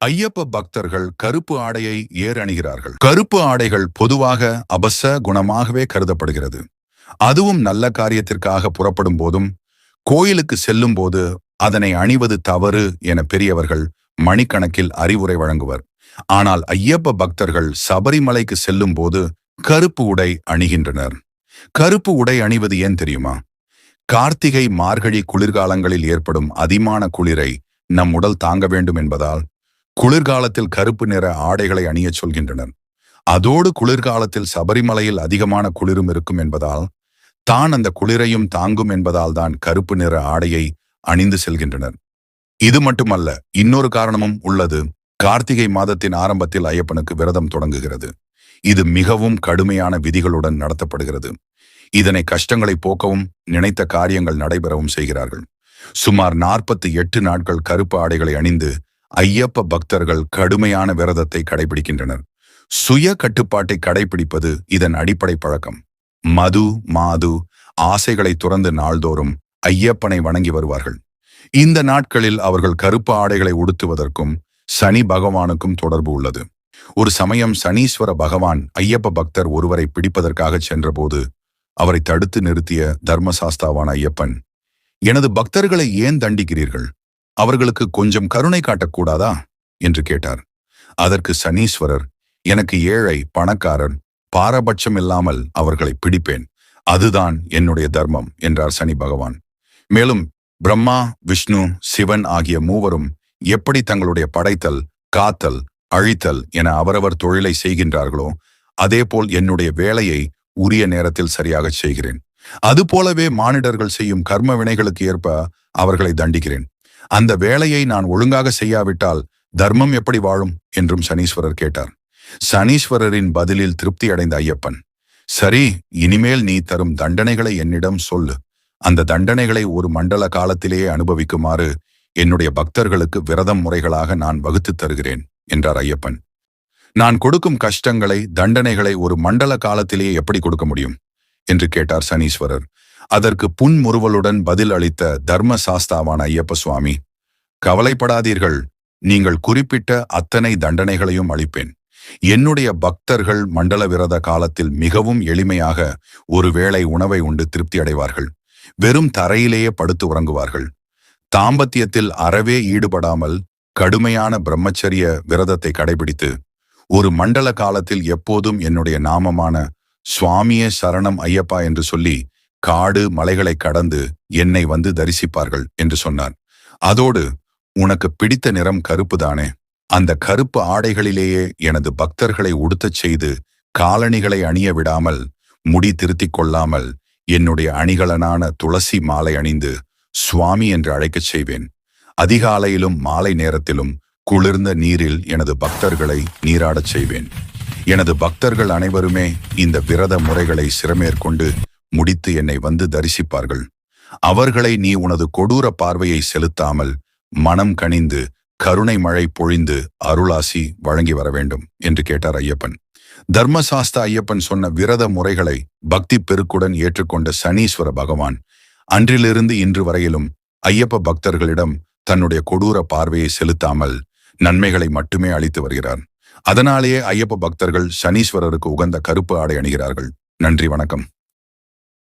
ஐயப்ப பக்தர்கள் கருப்பு ஆடையை ஏர் அணிகிறார்கள் கருப்பு ஆடைகள் பொதுவாக அபச குணமாகவே கருதப்படுகிறது. அதுவும் நல்ல காரியத்திற்காக புறப்படும் போதும் கோயிலுக்கு செல்லும் போது அதனை அணிவது தவறு என பெரியவர்கள் மணிக்கணக்கில் அறிவுரை வழங்குவர். ஆனால் ஐயப்ப பக்தர்கள் சபரிமலைக்கு செல்லும் போது கருப்பு உடை அணிகின்றனர். கருப்பு உடை அணிவது ஏன் தெரியுமா? கார்த்திகை மார்கழி குளிர்காலங்களில் ஏற்படும் அதிமான குளிரை நம் உடல் தாங்க வேண்டும் என்பதால் குளிர்காலத்தில் கருப்பு நிற ஆடைகளை அணியச் சொல்கின்றனர். அதோடு குளிர்காலத்தில் சபரிமலையில் அதிகமான குளிரும் இருக்கும் என்பதால் தான் அந்த குளிரையும் தாங்கும் என்பதால் தான் கருப்பு நிற ஆடையை அணிந்து செல்கின்றனர். இது மட்டுமல்ல இன்னொரு காரணமும் உள்ளது. கார்த்திகை மாதத்தின் ஆரம்பத்தில் ஐயப்பனுக்கு விரதம் தொடங்குகிறது. இது மிகவும் கடுமையான விதிகளுடன் நடத்தப்படுகிறது. இதனை கஷ்டங்களை போக்கவும் நினைத்த காரியங்கள் நடைபெறவும் செய்கிறார்கள். சுமார் நாற்பத்தி எட்டு நாட்கள் கருப்பு ஆடைகளை அணிந்து ஐயப்ப பக்தர்கள் கடுமையான விரதத்தை கடைபிடிக்கின்றனர். சுய கட்டுப்பாட்டை கடைபிடிப்பது இதன் அடிப்படை பழக்கம். மது மாது ஆசைகளை துறந்து நாள்தோறும் ஐயப்பனை வணங்கி வருவார்கள். இந்த நாட்களில் அவர்கள் கருப்பு ஆடைகளை உடுத்துவதற்கும் சனி பகவானுக்கும் தொடர்பு உள்ளது. ஒரு சமயம் சனீஸ்வர பகவான் ஐயப்ப பக்தர் ஒருவரை பிடிப்பதற்காக சென்றபோது அவரை தடுத்து நிறுத்திய தர்மசாஸ்தாவான ஐயப்பன் எனது பக்தர்களை ஏன் தண்டிக்கிறீர்கள்? அவர்களுக்கு கொஞ்சம் கருணை காட்டக்கூடாதா? என்று கேட்டார். அதற்கு சனீஸ்வரர் எனக்கு ஏழை பணக்காரன் பாரபட்சம் இல்லாமல் அவர்களை பிடிப்பேன். அதுதான் என்னுடைய தர்மம் என்றார் சனி பகவான். மேலும் பிரம்மா விஷ்ணு சிவன் ஆகிய மூவரும் எப்படி தங்களுடைய படைத்தல் காத்தல் அழித்தல் என அவரவர் தொழிலை செய்கின்றார்களோ அதேபோல் என்னுடைய வேலையை உரிய நேரத்தில் சரியாக செய்கிறேன். அதுபோலவே மானிடர்கள் செய்யும் கர்ம வினைகளுக்கு ஏற்ப அவர்களை தண்டிக்கிறேன். அந்த வேலையை நான் ஒழுங்காக செய்யாவிட்டால் தர்மம் எப்படி வாழும்? என்றும் சனீஸ்வரர் கேட்டார். சனீஸ்வரரின் பதிலில் திருப்தி அடைந்த ஐயப்பன் சரி இனிமேல் நீ தரும் தண்டனைகளை என்னிடம் சொல்லு. அந்த தண்டனைகளை ஒரு மண்டல காலத்திலேயே அனுபவிக்குமாறு என்னுடைய பக்தர்களுக்கு விரதம் முறைகளாக நான் வகுத்து தருகிறேன் என்றார் ஐயப்பன். நான் கொடுக்கும் கஷ்டங்களை தண்டனைகளை ஒரு மண்டல காலத்திலேயே எப்படி கொடுக்க முடியும்? என்று கேட்டார் சனீஸ்வரர். அதற்கு புன்முறுவலுடன் பதில் அளித்த தர்ம சாஸ்தாவான ஐயப்ப சுவாமி கவலைப்படாதீர்கள் நீங்கள் குறிப்பிட்ட அத்தனை தண்டனைகளையும் அளிப்பேன். என்னுடைய பக்தர்கள் மண்டல விரத காலத்தில் மிகவும் எளிமையாக ஒருவேளை உணவை உண்டு திருப்தி அடைவார்கள். வெறும் தரையிலேயே படுத்து உறங்குவார்கள். தாம்பத்தியத்தில் அறவே ஈடுபடாமல் கடுமையான பிரம்மச்சரிய விரதத்தை கடைபிடித்து ஒரு மண்டல காலத்தில் எப்போதும் என்னுடைய நாமமான சுவாமியே சரணம் ஐயப்பா என்று சொல்லி காடு மலைகளை கடந்து என்னை வந்து தரிசிப்பார்கள் என்று சொன்னார் அதோடு உனக்கு பிடித்த நிறம் கருப்பு தானே? அந்த கருப்பு ஆடைகளிலேயே எனது பக்தர்களை உடுத்தச் செய்து காலணிகளை அணிய விடாமல் முடி திருத்திக் கொள்ளாமல் என்னுடைய அணிகலனான துளசி மாலை அணிந்து சுவாமி என்று அழைக்கச் செய்வேன். அதிகாலையிலும் மாலை நேரத்திலும் குளிர்ந்த நீரில் எனது பக்தர்களை நீராடச் செய்வேன். எனது பக்தர்கள் அனைவருமே இந்த விரத முறைகளை சிறமேற்கொண்டு முடித்து என்னை வந்து தரிசிப்பார்கள். அவர்களை நீ உனது கொடூர பார்வையை செலுத்தாமல் மனம் கனிந்து கருணை மழை பொழிந்து அருளாசி வழங்கி வர வேண்டும் என்று கேட்டார் ஐயப்பன். தர்மசாஸ்தா ஐயப்பன் சொன்ன விரத முறைகளை பக்தி பெருக்குடன் ஏற்றுக்கொண்ட சனீஸ்வர பகவான் அன்றிலிருந்து இன்று வரையிலும் ஐயப்ப பக்தர்களிடம் தன்னுடைய கொடூர பார்வையை செலுத்தாமல் நன்மைகளை மட்டுமே அளித்து வருகிறார். அதனாலேயே ஐயப்ப பக்தர்கள் சனீஸ்வரருக்கு உகந்த கருப்பு ஆடை அணிகிறார்கள். நன்றி வணக்கம்.